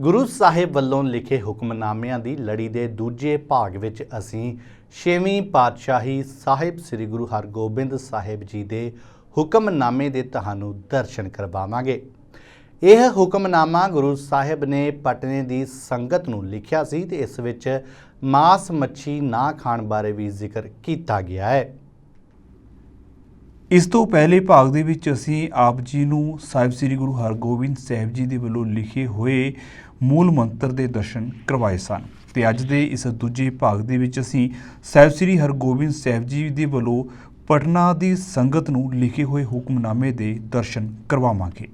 ਗੁਰੂ ਸਾਹਿਬ ਵੱਲੋਂ ਲਿਖੇ ਹੁਕਮਨਾਮਿਆਂ ਦੀ ਲੜੀ ਦੇ ਦੂਜੇ ਭਾਗ ਵਿੱਚ ਅਸੀਂ ਛੇਵੀਂ ਪਾਤਸ਼ਾਹੀ ਸਾਹਿਬ ਸ੍ਰੀ ਗੁਰੂ ਹਰਗੋਬਿੰਦ ਸਾਹਿਬ ਜੀ ਦੇ ਹੁਕਮਨਾਮੇ ਦੇ ਤੁਹਾਨੂੰ ਦਰਸ਼ਨ ਕਰਵਾਵਾਂਗੇ। ਇਹ ਹੁਕਮਨਾਮਾ ਗੁਰੂ ਸਾਹਿਬ ਨੇ ਪਟਨੇ ਦੀ ਸੰਗਤ ਨੂੰ ਲਿਖਿਆ ਸੀ ਤੇ ਇਸ ਵਿੱਚ ਮਾਸ ਮੱਛੀ ਨਾ ਖਾਣ ਬਾਰੇ ਵੀ ਜ਼ਿਕਰ ਕੀਤਾ ਗਿਆ ਹੈ। ਇਸ ਤੋਂ ਪਹਿਲੇ ਭਾਗ ਦੇ ਵਿੱਚ ਅਸੀਂ ਆਪ ਜੀ ਨੂੰ ਸਾਹਿਬ ਸ੍ਰੀ ਗੁਰੂ ਹਰਗੋਬਿੰਦ ਸਾਹਿਬ ਜੀ ਦੇ ਵੱਲੋਂ ਲਿਖੇ ਹੋਏ ਮੂਲ ਮੰਤਰ ਦੇ ਦਰਸ਼ਨ ਕਰਵਾਏ ਸਨ। ਤੇ ਅੱਜ ਦੇ ਇਸ ਦੂਜੇ ਭਾਗ ਦੇ ਵਿੱਚ ਅਸੀਂ ਸਾਹਿਬ ਸ੍ਰੀ ਹਰਗੋਬਿੰਦ ਸਾਹਿਬ ਜੀ ਦੇ ਵੱਲੋਂ ਪਟਨਾ ਦੀ ਸੰਗਤ ਨੂੰ ਲਿਖੇ ਹੋਏ ਹੁਕਮਨਾਮੇ ਦੇ ਦਰਸ਼ਨ ਕਰਵਾਵਾਂਗੇ।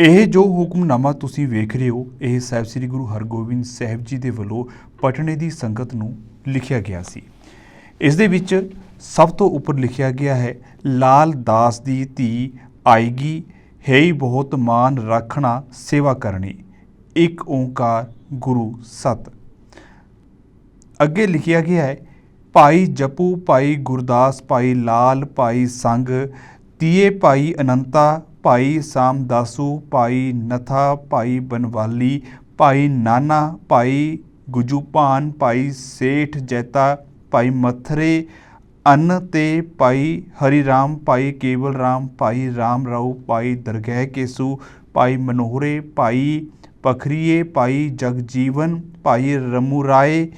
ਇਹ ਜੋ ਹੁਕਮਨਾਮਾ ਤੁਸੀਂ ਵੇਖ ਰਹੇ ਹੋ, ਇਹ ਸਾਹਿਬ ਸ੍ਰੀ ਗੁਰੂ ਹਰਗੋਬਿੰਦ ਸਾਹਿਬ ਜੀ ਦੇ ਵੱਲੋਂ ਪਟਨੇ ਦੀ ਸੰਗਤ ਨੂੰ ਲਿਖਿਆ ਗਿਆ ਸੀ। ਇਸ ਦੇ ਵਿੱਚ ਸਭ ਤੋਂ ਉੱਪਰ ਲਿਖਿਆ ਗਿਆ ਹੈ, ਲਾਲ ਦਾਸ ਦੀ ਧੀ ਆਏਗੀ ਹੈ ਹੀ ਬਹੁਤ ਮਾਨ ਰੱਖਣਾ ਸੇਵਾ ਕਰਨੀ। ਇੱਕ ਓੰਕਾਰ ਗੁਰੂ ਸਤ। ਅੱਗੇ ਲਿਖਿਆ ਗਿਆ ਹੈ, ਭਾਈ ਜਪੂ, ਭਾਈ ਗੁਰਦਾਸ, ਭਾਈ ਲਾਲ, ਭਾਈ ਸੰਗ, ਤੀਏ ਭਾਈ ਅਨੰਤਾ, ਭਾਈ ਸਾਮਦਾਸੂ, ਭਾਈ ਨਥਾ, ਭਾਈ ਬਨਵਾਲੀ, ਭਾਈ ਨਾਨਾ, ਭਾਈ ਗੁਜੂਪਾਨ, ਭਾਈ ਸੇਠ ਜੈਤਾ, ਭਾਈ ਮਥਰੇ, ਅੰਨ ਤੇ ਭਾਈ ਹਰੀ ਰਾਮ ਭਾਈ ਕੇਵਲ ਰਾਮ, ਭਾਈ ਰਾਮ ਰਾਓ, ਭਾਈ ਦਰਗਹਿ ਕੇਸੂ, ਭਾਈ ਮਨੋਹਰੇ, ਭਾਈ ਪਖਰੀਏ ਭਾਈ ਜਗਜੀਵਨ, ਭਾਈ ਰਮੂ ਰਾਏ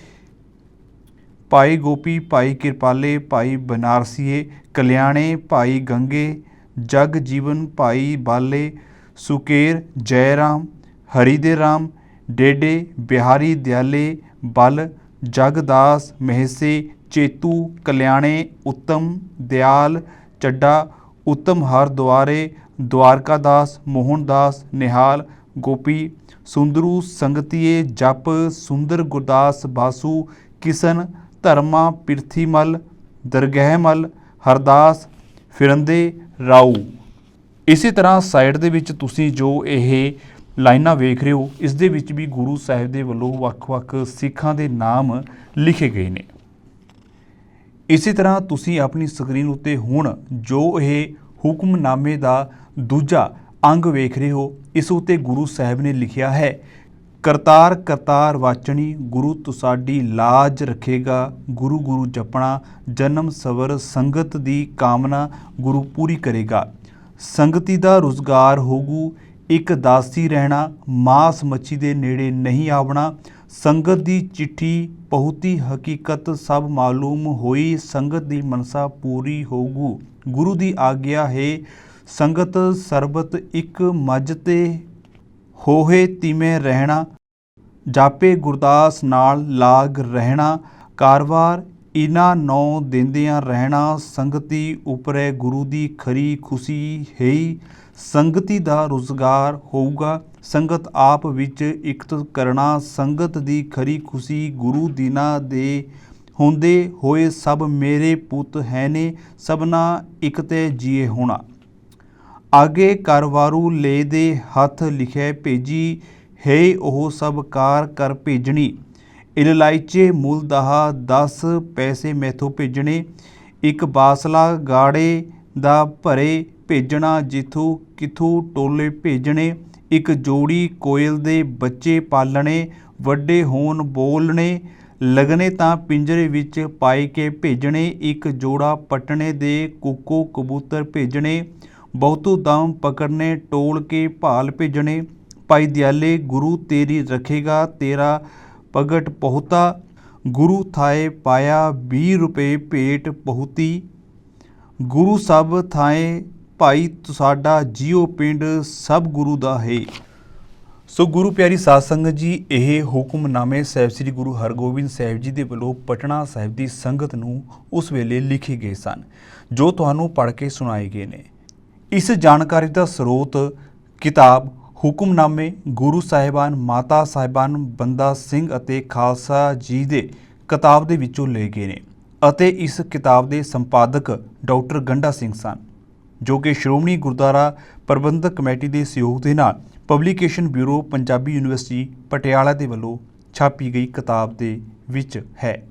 ਭਾਈ ਗੋਪੀ, ਭਾਈ ਕਿਰਪਾਲੇ, ਭਾਈ ਬਨਾਰਸੀਏ, ਕਲਿਆਣੇ, ਭਾਈ ਗੰਗੇ ਜਗ ਜੀਵਨ ਭਾਈ ਬਾਲੇ, ਸੁਕੇਰ ਜੈ ਰਾਮ ਹਰੀ ਦੇ ਰਾਮ ਡੇਡੇ, ਬਿਹਾਰੀ ਦਿਆਲੇ, ਬਲ, ਜਗਦਾਸ, ਮਹਿਸੇ, ਚੇਤੂ, ਕਲਿਆਣੇ, ਉੱਤਮ, ਦਿਆਲ, ਚੱਡਾ, ਉੱਤਮ ਹਰ ਦੁਆਰੇ ਦਵਾਰਕਾਦਾਸ, ਮੋਹਨਦਾਸ, ਨਿਹਾਲ ਗੋਪੀ, ਸੁੰਦਰੂ ਸੰਗਤੀਏ ਜਪ, ਸੁੰਦਰ ਗੁਰਦਾਸ ਬਾਸੂ, ਕਿਸ਼ਨ, ਧਰਮਾ ਪਿਰਥੀਮਲ ਦਰਗਹਿਮਲ ਹਰਦਾਸ, ਫਿਰੰਦੇ ਰਾਉ ਇਸੇ ਤਰ੍ਹਾਂ ਸਾਈਡ ਦੇ ਵਿੱਚ ਤੁਸੀਂ ਜੋ ਇਹ ਲਾਈਨਾਂ ਵੇਖ ਰਹੇ ਹੋ, ਇਸ ਦੇ ਵਿੱਚ ਵੀ ਗੁਰੂ ਸਾਹਿਬ ਦੇ ਵੱਲੋਂ ਵੱਖ-ਵੱਖ ਸਿੱਖਾਂ ਦੇ ਨਾਮ ਲਿਖੇ ਗਏ ਨੇ। ਇਸੇ ਤਰ੍ਹਾਂ ਤੁਸੀਂ ਆਪਣੀ ਸਕਰੀਨ ਉੱਤੇ ਹੁਣ ਜੋ ਇਹ ਹੁਕਮਨਾਮੇ ਦਾ ਦੂਜਾ ਅੰਗ ਵੇਖ ਰਹੇ ਹੋ। ਇਸ ਉੱਤੇ ਗੁਰੂ ਸਾਹਿਬ ਨੇ ਲਿਖਿਆ ਹੈ, ਕਰਤਾਰ ਕਰਤਾਰ ਵਾਚਣੀ, ਗੁਰੂ ਤੁਸਾਡੀ ਲਾਜ ਰੱਖੇਗਾ। ਗੁਰੂ ਗੁਰੂ ਜਪਣਾ, ਜਨਮ ਸਵਰ ਸੰਗਤ ਦੀ ਕਾਮਨਾ ਗੁਰੂ ਪੂਰੀ ਕਰੇਗਾ। ਸੰਗਤੀ ਦਾ ਰੁਜ਼ਗਾਰ ਹੋਗੂ ਇੱਕ ਦਾਸੀ ਰਹਿਣਾ, ਮਾਸ ਮੱਛੀ ਦੇ ਨੇੜੇ ਨਹੀਂ ਆਵਣਾ। ਸੰਗਤ ਦੀ ਚਿੱਠੀ, ਬਹੁਤੀ ਹਕੀਕਤ ਸਭ ਮਾਲੂਮ ਹੋਈ। ਸੰਗਤ ਦੀ ਮਨਸਾ ਪੂਰੀ ਹੋਗੂ ਗੁਰੂ ਦੀ ਆਗਿਆ ਹੈ ਸੰਗਤ ਸਰਬਤ ਇੱਕ ਮੱਝ ਤੇ ਹੋਏ ਤਿਵੇਂ ਰਹਿਣਾ, ਜਾਪੇ ਗੁਰਦਾਸ ਨਾਲ ਲਾਗ ਰਹਿਣਾ, ਕਾਰਵਾਰ ਇਨਾ ਨੌ ਦਿੰਦਿਆਂ ਰਹਿਣਾ, ਸੰਗਤੀ ਉਪਰੇ ਗੁਰੂ ਦੀ ਖਰੀ ਖੁਸ਼ੀ ਹੈ ਸੰਗਤੀ ਦਾ ਰੁਜ਼ਗਾਰ ਹੋਊਗਾ, ਸੰਗਤ ਆਪ ਵਿੱਚ ਇਕਤ ਕਰਨਾ ਸੰਗਤ ਦੀ ਖਰੀ ਖੁਸ਼ੀ ਗੁਰੂ ਦੀਨਾ ਦੇ ਹੁੰਦੇ ਹੋਏ ਸਭ ਮੇਰੇ ਪੁੱਤ ਹੈ ਨੇ, ਸਭਨਾ ਇਕ ਜੀਏ ਹੋਣਾ। ਆਗੇ ਕਰਵਾਰੂ ਲੇ ਦੇ ਹੱਥ ਲਿਖੇ ਭੇਜੀ, ਹੈ ਉਹ ਸਭ ਕਾਰ ਕਰ ਭੇਜਣੀ। ਇਲਲਾਈਚੇ ਮੁੱਲ ਦਹਾ 10 ਪੈਸੇ ਮੈਥੋਂ ਭੇਜਣੇ, ਇੱਕ ਬਾਸਲਾ ਗਾੜੇ ਦਾ ਭਰੇ ਭੇਜਣਾ ਜਿੱਥੋਂ ਕਿਥੋਂ ਟੋਲੇ ਭੇਜਣੇ, ਇੱਕ ਜੋੜੀ ਕੋਇਲ ਦੇ ਬੱਚੇ ਪਾਲਣੇ, ਵੱਡੇ ਹੋਣ ਬੋਲਣੇ, ਲਗਨੇ ਤਾਂ ਪਿੰਜਰੇ ਵਿੱਚ ਪਾਈ ਕੇ ਭੇਜਣੇ, ਇੱਕ ਜੋੜਾ ਪਟਣੇ ਦੇ ਕੁੱਕੋ ਕਬੂਤਰ ਭੇਜਣੇ ਬਹੁਤੂ ਦਮ ਪਕੜਨੇ, ਟੋਲ ਕੇ ਭਾਲ ਭੇਜਣੇ, ਭਾਈ ਦਿਆਲੇ, ਗੁਰੂ ਤੇਰੀ ਰੱਖੇਗਾ ਤੇਰਾ ਪਗਟ ਪਹੁਤਾ, ਗੁਰੂ ਥਾਏ ਪਾਇਆ 20 ਰੁਪਏ ਭੇਟ ਪਹੁਤੀ। ਗੁਰੂ ਸਭ ਥਾਏ ਭਾਈ ਤੁਸਾਡਾ ਜੀਓ ਪਿੰਡ ਸਭ ਗੁਰੂ ਦਾ ਹੈ। ਸੋ ਗੁਰੂ ਪਿਆਰੀ ਸਾਧ ਸੰਗਤ ਜੀ, ਇਹ ਹੁਕਮਨਾਮੇ ਸਾਹਿਬ ਸ੍ਰੀ ਗੁਰੂ ਹਰਗੋਬਿੰਦ ਸਾਹਿਬ ਜੀ ਦੇ ਵੱਲੋਂ ਪਟਨਾ ਸਾਹਿਬ ਦੀ ਸੰਗਤ ਨੂੰ ਉਸ ਵੇਲੇ ਲਿਖੇ ਗਏ ਸਨ, ਜੋ ਤੁਹਾਨੂੰ ਪੜ੍ਹ ਕੇ ਸੁਣਾਏ ਗਏ ਨੇ। ਇਸ ਜਾਣਕਾਰੀ ਦਾ ਸਰੋਤ ਕਿਤਾਬ ਹੁਕਮਨਾਮੇ ਗੁਰੂ ਸਾਹਿਬਾਨ, ਮਾਤਾ ਸਾਹਿਬਾਨ, ਬੰਦਾ ਸਿੰਘ ਅਤੇ ਖਾਲਸਾ ਜੀ ਦੇ ਕਿਤਾਬ ਦੇ ਵਿੱਚੋਂ ਲਏ ਗਏ ਨੇ ਅਤੇ ਇਸ ਕਿਤਾਬ ਦੇ ਸੰਪਾਦਕ ਡਾਕਟਰ ਗੰਡਾ ਸਿੰਘ ਸਨ, ਜੋ ਕਿ ਸ਼੍ਰੋਮਣੀ ਗੁਰਦੁਆਰਾ ਪ੍ਰਬੰਧਕ ਕਮੇਟੀ ਦੇ ਸਹਿਯੋਗ ਦੇ ਨਾਲ publication bureau, Punjabi university, Patiala ਦੇ ਵੱਲੋਂ ਛਾਪੀ ਗਈ ਕਿਤਾਬ ਦੇ ਵਿੱਚ ਹੈ।